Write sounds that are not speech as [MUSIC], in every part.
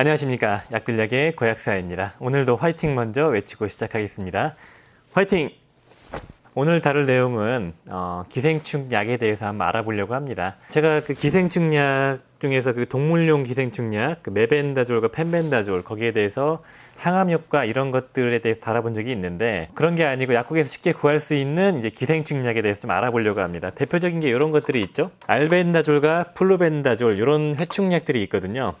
안녕하십니까 약들약의 고약사입니다. 오늘도 화이팅 먼저 외치고 시작하겠습니다. 화이팅! 오늘 다룰 내용은 어, 기생충 약에 대해서 한번 알아보려고 합니다. 제가 그 기생충 약 중에서 그 동물용 기생충 약, 그 메벤다졸과 펜벤다졸 거기에 대해서 항암 효과 이런 것들에 대해서 다뤄본 적이 있는데 그런 게 아니고 약국에서 쉽게 구할 수 있는 이제 기생충 약에 대해서 좀 알아보려고 합니다. 대표적인 게 이런 것들이 있죠. 알벤다졸과 플루벤다졸 이런 회충약들이 있거든요.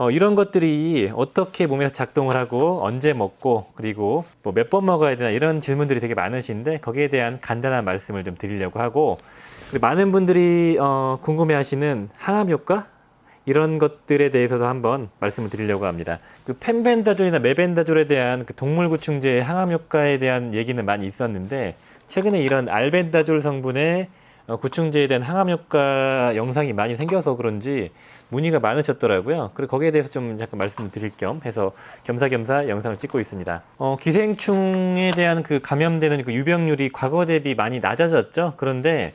어, 이런 것들이 어떻게 몸에서 작동을 하고 언제 먹고 그리고 뭐 몇 번 먹어야 되나 이런 질문들이 되게 많으신데 거기에 대한 간단한 말씀을 좀 드리려고 하고 그리고 많은 분들이 어, 궁금해하시는 항암 효과 이런 것들에 대해서도 한번 말씀을 드리려고 합니다. 그 펜벤다졸이나 메벤다졸에 대한 그 동물 구충제의 항암 효과에 대한 얘기는 많이 있었는데 최근에 이런 알벤다졸 성분의 어, 구충제에 대한 항암 효과 영상이 많이 생겨서 그런지 문의가 많으셨더라고요. 그리고 거기에 대해서 좀 약간 말씀을 드릴 겸 해서 겸사겸사 영상을 찍고 있습니다. 어, 기생충에 대한 그 감염되는 그 유병률이 과거 대비 많이 낮아졌죠. 그런데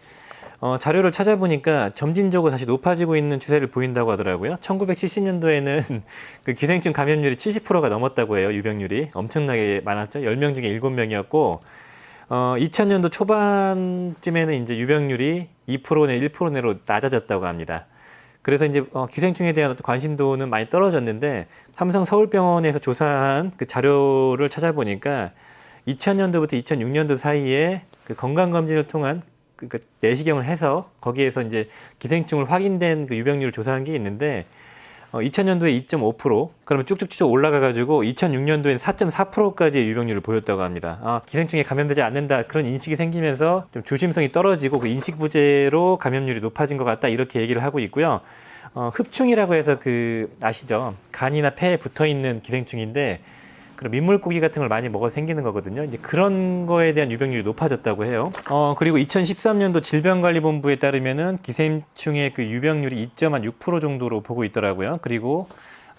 어, 자료를 찾아보니까 점진적으로 다시 높아지고 있는 추세를 보인다고 하더라고요. 1970년도에는 [LAUGHS] 그 기생충 감염률이 70%가 넘었다고 해요. 유병률이 엄청나게 많았죠. 10명 중에 7명이었고 어, 2000년도 초반쯤에는 이제 유병률이 2%내 1% 내로 낮아졌다고 합니다. 그래서 이제 어, 기생충에 대한 어떤 관심도는 많이 떨어졌는데 삼성 서울병원에서 조사한 그 자료를 찾아보니까 2000년도부터 2006년도 사이에 그 건강검진을 통한 그, 그 내시경을 해서 거기에서 이제 기생충을 확인된 그 유병률을 조사한 게 있는데 어, 2000년도에 2.5% 그러면 쭉쭉쭉 올라가가지고 2006년도에는 4.4%까지의 유병률을 보였다고 합니다. 아, 기생충에 감염되지 않는다 그런 인식이 생기면서 좀 조심성이 떨어지고 그 인식 부재로 감염률이 높아진 것 같다 이렇게 얘기를 하고 있고요. 어, 흡충이라고 해서 그 아시죠? 간이나 폐에 붙어 있는 기생충인데 그런 민물고기 같은 걸 많이 먹어 생기는 거거든요. 이제 그런 거에 대한 유병률이 높아졌다고 해요. 어, 그리고 2013년도 질병관리본부에 따르면은 기생충의 그 유병률이 2.6% 정도로 보고 있더라고요. 그리고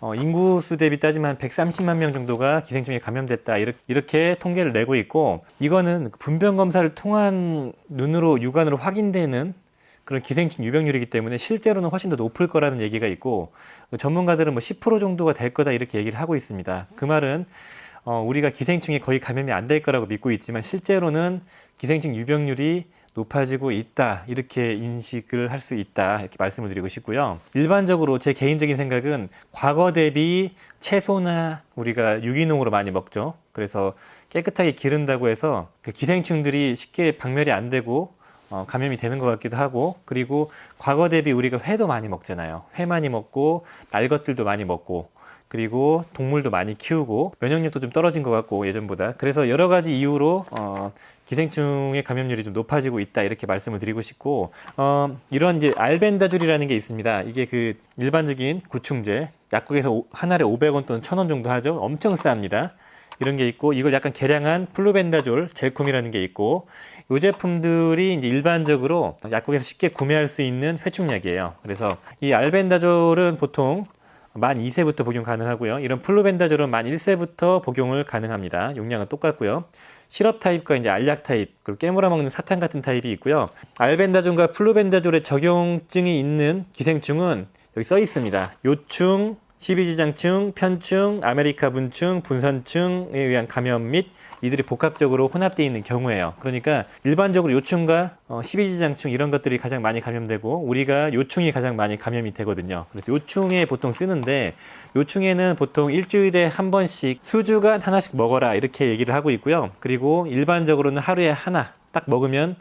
어, 인구수 대비 따지면 한 130만 명 정도가 기생충에 감염됐다 이렇게, 이렇게 통계를 내고 있고 이거는 분변 검사를 통한 눈으로 육안으로 확인되는 그런 기생충 유병률이기 때문에 실제로는 훨씬 더 높을 거라는 얘기가 있고 전문가들은 뭐 10% 정도가 될 거다 이렇게 얘기를 하고 있습니다. 그 말은 어, 우리가 기생충에 거의 감염이 안 될 거라고 믿고 있지만 실제로는 기생충 유병률이 높아지고 있다 이렇게 인식을 할 수 있다 이렇게 말씀을 드리고 싶고요. 일반적으로 제 개인적인 생각은 과거 대비 채소나 우리가 유기농으로 많이 먹죠. 그래서 깨끗하게 기른다고 해서 그 기생충들이 쉽게 박멸이 안 되고 어, 감염이 되는 것 같기도 하고 그리고 과거 대비 우리가 회도 많이 먹잖아요. 회 많이 먹고 날 것들도 많이 먹고 그리고 동물도 많이 키우고 면역력도 좀 떨어진 것 같고 예전보다 그래서 여러 가지 이유로 어, 기생충의 감염률이 좀 높아지고 있다 이렇게 말씀을 드리고 싶고 어, 이런 이제 알벤다졸이라는 게 있습니다. 이게 그 일반적인 구충제 약국에서 오, 한 알에 500원 또는 1000원 정도 하죠. 엄청 쌉니다. 이런 게 있고 이걸 약간 개량한 플루벤다졸 젤콤이라는 게 있고 이 제품들이 이제 일반적으로 약국에서 쉽게 구매할 수 있는 회충약이에요. 그래서 이 알벤다졸은 보통 만 2세부터 복용 가능하고요. 이런 플루벤다졸은 만 1세부터 복용을 가능합니다. 용량은 똑같고요. 시럽 타입과 이제 알약 타입, 그리고 깨물어 먹는 사탕 같은 타입이 있고요. 알벤다졸과 플루벤다졸의 적용증이 있는 기생충은 여기 써 있습니다. 요충, 12지장층, 편충, 아메리카 분충, 분선충에 의한 감염 및 이들이 복합적으로 혼합되어 있는 경우에요. 그러니까 일반적으로 요충과 어, 12지장충 이런 것들이 가장 많이 감염되고 우리가 요충이 가장 많이 감염이 되거든요. 그래서 요충에 보통 쓰는데 요충에는 보통 일주일에 한 번씩 수주간 하나씩 먹어라 이렇게 얘기를 하고 있고요. 그리고 일반적으로는 하루에 하나 딱 먹으면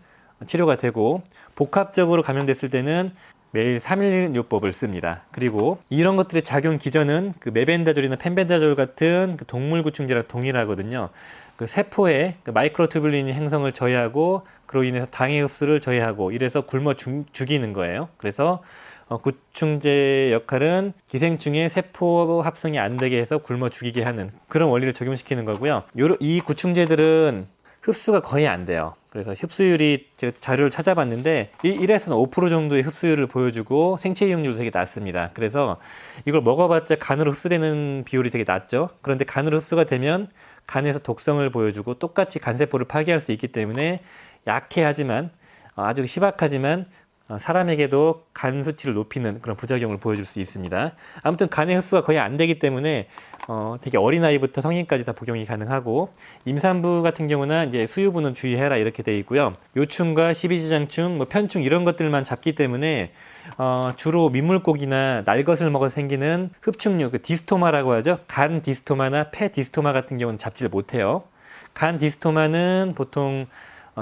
치료가 되고 복합적으로 감염됐을 때는 매일 3일 요법을 씁니다. 그리고 이런 것들의 작용 기전은 그 메벤다졸이나 펜벤다졸 같은 그 동물 구충제랑 동일하거든요. 그 세포에 그 마이크로투뷸린이 행성을 저해하고 그로 인해서 당의 흡수를 저해하고 이래서 굶어 죽, 죽이는 거예요. 그래서 어, 구충제 역할은 기생충의 세포 합성이 안 되게 해서 굶어 죽이게 하는 그런 원리를 적용시키는 거고요. 요러, 이 구충제들은 흡수가 거의 안 돼요. 그래서 흡수율이 제가 자료를 찾아봤는데 1에서는 5% 정도의 흡수율을 보여주고 생체 이용률도 되게 낮습니다. 그래서 이걸 먹어봤자 간으로 흡수되는 비율이 되게 낮죠. 그런데 간으로 흡수가 되면 간에서 독성을 보여주고 똑같이 간세포를 파괴할 수 있기 때문에 약해 하지만 아주 희박하지만 어, 사람에게도 간 수치를 높이는 그런 부작용을 보여줄 수 있습니다. 아무튼 간의 흡수가 거의 안 되기 때문에 어, 되게 어린 아이부터 성인까지 다 복용이 가능하고 임산부 같은 경우는 이제 수유부는 주의해라 이렇게 돼 있고요. 요충과 십이지장충, 뭐 편충 이런 것들만 잡기 때문에 어, 주로 민물고기나 날것을 먹어서 생기는 흡충류, 그 디스토마라고 하죠. 간 디스토마나 폐 디스토마 같은 경우는 잡지를 못해요. 간 디스토마는 보통 어,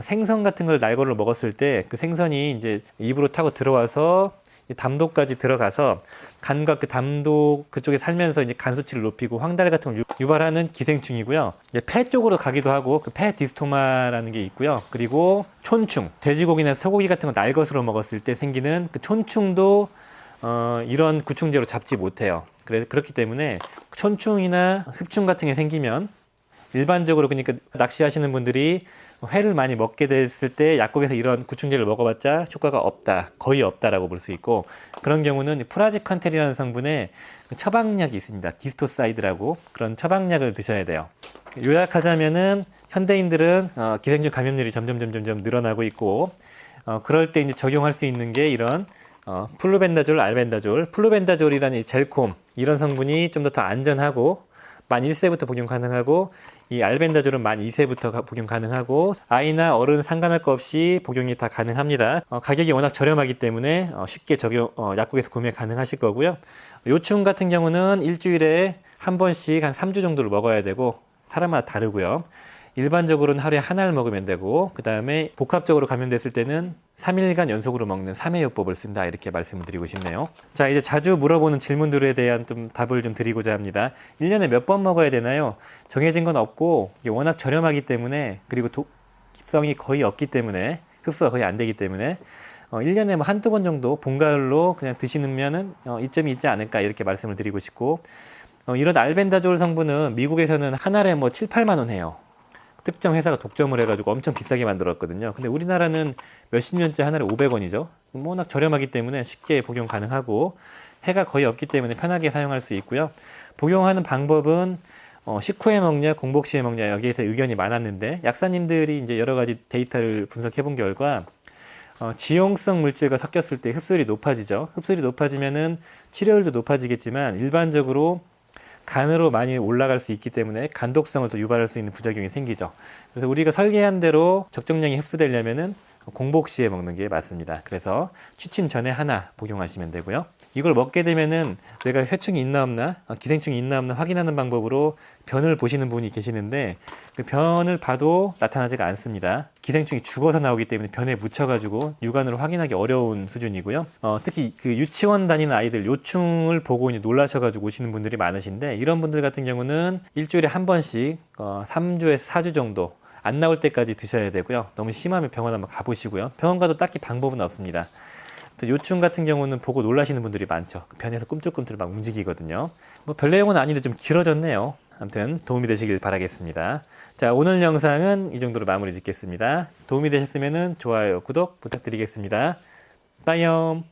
생선 같은 걸 날거를 먹었을 때 그 생선이 이제 입으로 타고 들어와서 이 담도까지 들어가서 간과 그 담도 그쪽에 살면서 이제 간 수치를 높이고 황달 같은 걸 유- 유발하는 기생충이고요. 이제 폐 쪽으로 가기도 하고 그 폐 디스토마라는 게 있고요. 그리고 촌충, 돼지고기나 소고기 같은 거 날것으로 먹었을 때 생기는 그 촌충도 어, 이런 구충제로 잡지 못해요. 그래 그렇기 때문에 촌충이나 흡충 같은 게 생기면 일반적으로 그러니까 낚시하시는 분들이 회를 많이 먹게 됐을 때 약국에서 이런 구충제를 먹어봤자 효과가 없다, 거의 없다라고 볼 수 있고 그런 경우는 프라지컨텔이라는 성분의 그 처방약이 있습니다. 디스토사이드라고 그런 처방약을 드셔야 돼요. 요약하자면은 현대인들은 어, 기생충 감염률이 점점 점점 점 늘어나고 있고 어, 그럴 때 이제 적용할 수 있는 게 이런 어, 플루벤다졸, 알벤다졸, 플루벤다졸이라는 이 젤콤 이런 성분이 좀 더 더 안전하고 만 1세부터 복용 가능하고 이 알벤다졸은 만 2세부터 가- 복용 가능하고 아이나 어른 상관할 것 없이 복용이 다 가능합니다. 어, 가격이 워낙 저렴하기 때문에 어, 쉽게 적용 어, 약국에서 구매 가능하실 거고요. 요충 같은 경우는 일주일에 한 번씩 한 3주 정도를 먹어야 되고 사람마다 다르고요. 일반적으로는 하루에 하나를 먹으면 되고 그 다음에 복합적으로 감염됐을 때는 3일간 연속으로 먹는 3회요법을 쓴다 이렇게 말씀을 드리고 싶네요. 자 이제 자주 물어보는 질문들에 대한 좀 답을 좀 드리고자 합니다. 1년에 몇 번 먹어야 되나요? 정해진 건 없고 워낙 저렴하기 때문에 그리고 독성이 거의 없기 때문에 흡수가 거의 안 되기 때문에 어, 1년에 뭐 한두 번 정도 본가을로 그냥 드시면은 어, 이점이 있지 않을까 이렇게 말씀을 드리고 싶고 어, 이런 알벤다졸 성분은 미국에서는 한 알에 뭐 7, 8만 원 해요. 특정 회사가 독점을 해가지고 엄청 비싸게 만들었거든요. 근데 우리나라는 몇십 년째 한 알에 500원이죠. 워낙 저렴하기 때문에 쉽게 복용 가능하고 해가 거의 없기 때문에 편하게 사용할 수 있고요. 복용하는 방법은 어, 식후에 먹냐, 공복 시에 먹냐 여기에서 의견이 많았는데 약사님들이 이제 여러 가지 데이터를 분석해 본 결과 어, 지용성 물질과 섞였을 때 흡수율이 높아지죠. 흡수율이 높아지면은 치료율도 높아지겠지만 일반적으로 간으로 많이 올라갈 수 있기 때문에 간독성을 또 유발할 수 있는 부작용이 생기죠. 그래서 우리가 설계한 대로 적정량이 흡수되려면은 공복 시에 먹는 게 맞습니다. 그래서 취침 전에 하나 복용하시면 되고요. 이걸 먹게 되면은 내가 회충이 있나 없나, 어, 기생충이 있나 없나 확인하는 방법으로 변을 보시는 분이 계시는데 그 변을 봐도 나타나지가 않습니다. 기생충이 죽어서 나오기 때문에 변에 묻혀가지고 육안으로 확인하기 어려운 수준이고요. 어, 특히 그 유치원 다니는 아이들 요충을 보고 이제 놀라셔가지고 오시는 분들이 많으신데 이런 분들 같은 경우는 일주일에 한 번씩 어, 3주에서 4주 정도 안 나올 때까지 드셔야 되고요. 너무 심하면 병원 한번 가보시고요. 병원 가도 딱히 방법은 없습니다. 또 요충 같은 경우는 보고 놀라시는 분들이 많죠. 그 변에서 꿈틀꿈틀 막 움직이거든요. 뭐 별 내용은 아닌데 좀 길어졌네요. 아무튼 도움이 되시길 바라겠습니다. 자, 오늘 영상은 이 정도로 마무리 짓겠습니다. 도움이 되셨으면 좋아요, 구독 부탁드리겠습니다. 빠이염.